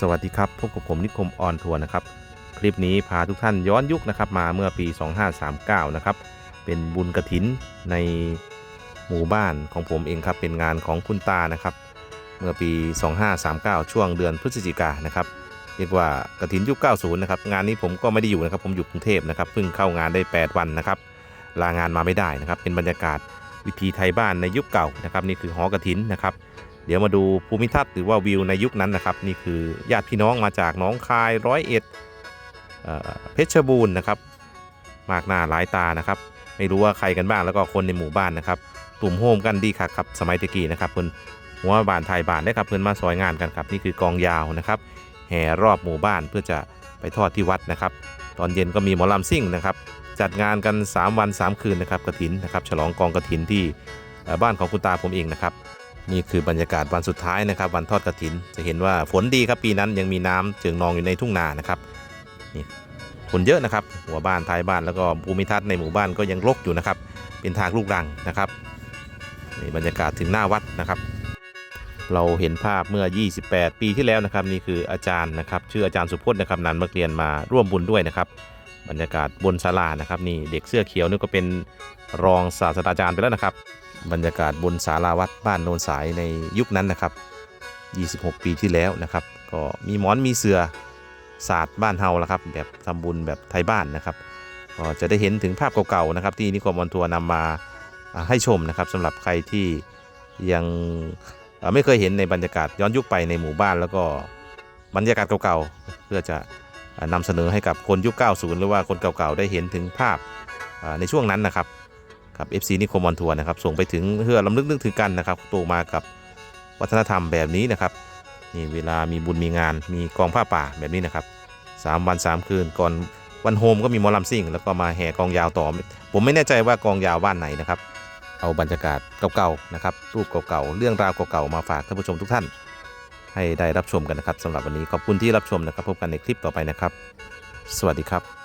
สวัสดีครับ พบกับผมนิคมออนทัวร์นะครับ คลิปนี้พาทุกท่านย้อนยุคนะครับมาเมื่อปี 2539 นะครับ เป็นบุญกระถินในหมู่บ้านของผมเองครับ เป็นงานของคุณตานะครับ เมื่อปี 2539 ช่วงเดือนพฤศจิกานนะครับเรียกว่ากระถินยุค 90 นะครับ งานนี้ผมก็ไม่ได้อยู่นะครับ ผมอยู่กรุงเทพนะครับ เพิ่งเข้างานได้ 8 วันนะครับ ลางานมาไม่ได้นะครับ เป็นบรรยากาศวิธีไทยบ้านในยุคเก่านะครับ นี่คือหอกระถินนะครับ เดี๋ยวมาดูภูมิทัศน์หรือว่าวิวในยุคนั้นนะครับ นี่คือญาติพี่น้องมาจากหน้องคายร้อยเอ็ดเพชรบูรณ์นะครับ มากหน้าหลายตานะครับ ไม่รู้ว่าใครกันบ้างแล้วก็คนในหมู่บ้านนะครับตุ่มโฮมกันดีคักครับสมัยตะกี้นะครับเพิ่นหัวบานไทยบานได้ครับเพิ่นมาซอยงานกันครับ นี่คือกองยาวนะครับ แห่รอบหมู่บ้านเพื่อจะไปทอดที่วัดนะครับ ตอนเย็นก็มีหมอลำซิ่งนะครับ จัดงานกัน 3 วัน 3 คืนนะครับกระถินนะครับ ฉลองกองกระถินที่บ้านของคุณตาผมเองนะครับ นี่คือบรรยากาศวันสุดท้ายนะครับ วันทอดกระถิน จะเห็นว่าฝนดีครับปีนั้นยังมีน้ำเจิ่งนองอยู่ในทุ่งนานะครับนี่คนเยอะนะครับ หัวบ้านท้ายบ้านแล้วก็ภูมิทัศน์ในหมู่บ้านก็ยังรกอยู่นะครับ เป็นทางลูกรังนะครับนี่บรรยากาศถึงหน้าวัดนะครับ เราเห็นภาพเมื่อ 28 ปีที่แล้วนะครับ นี่คืออาจารย์นะครับ ชื่ออาจารย์สุพจน์นะครับนำนักเรียนมาร่วมบุญด้วยนะครับ บรรยากาศบนศาลานะครับ นี่เด็กเสื้อเขียวนี่ก็เป็นรองศาสตราจารย์ไปแล้วนะครับ บรรยากาศบนศาลาวัดบ้านโนนสายในยุคนั้นนะครับ 26 ปีที่แล้วนะครับ ก็มีหมอนมีเสือศาสตร์บ้านเฮาละครับ แบบทำบุญแบบไทยบ้านนะครับก็จะได้เห็นถึงภาพเก่าๆนะครับ ที่นิคมออนทัวร์นำมาให้ชมนะครับสำหรับใครที่ยังไม่เคยเห็นในบรรยากาศย้อนยุคไปในหมู่บ้าน แล้วก็บรรยากาศเก่าๆเพื่อจะอ่านำเสนอให้กับคนยุค 90 หรือว่าคนเก่าๆได้เห็นถึงภาพในช่วงนั้นนะครับ ครับ FC นิคมออนทัวร์นะครับส่งไปถึงเพื่อลำลึกนึกถึงกันนะครับโตมากับวัฒนธรรมแบบนี้นะครับนี่เวลามีบุญมีงานมีกองผ้าป่าแบบนี้นะครับสามวันสามคืนก่อนวันโฮมก็มีมอลำซิ่ง แล้วก็มาแห่กองยาวต่อ ผมไม่แน่ใจว่ากองยาวบ้านไหนนะครับ เอาบรรยากาศเก่าๆนะครับรูปเก่าๆเรื่องราวเก่าๆมาฝากท่านผู้ชมทุกท่าน ให้ได้รับชมกันนะครับสำหรับวันนี้ขอบคุณที่รับชมนะครับพบกันในคลิปต่อไปนะครับ สวัสดีครับ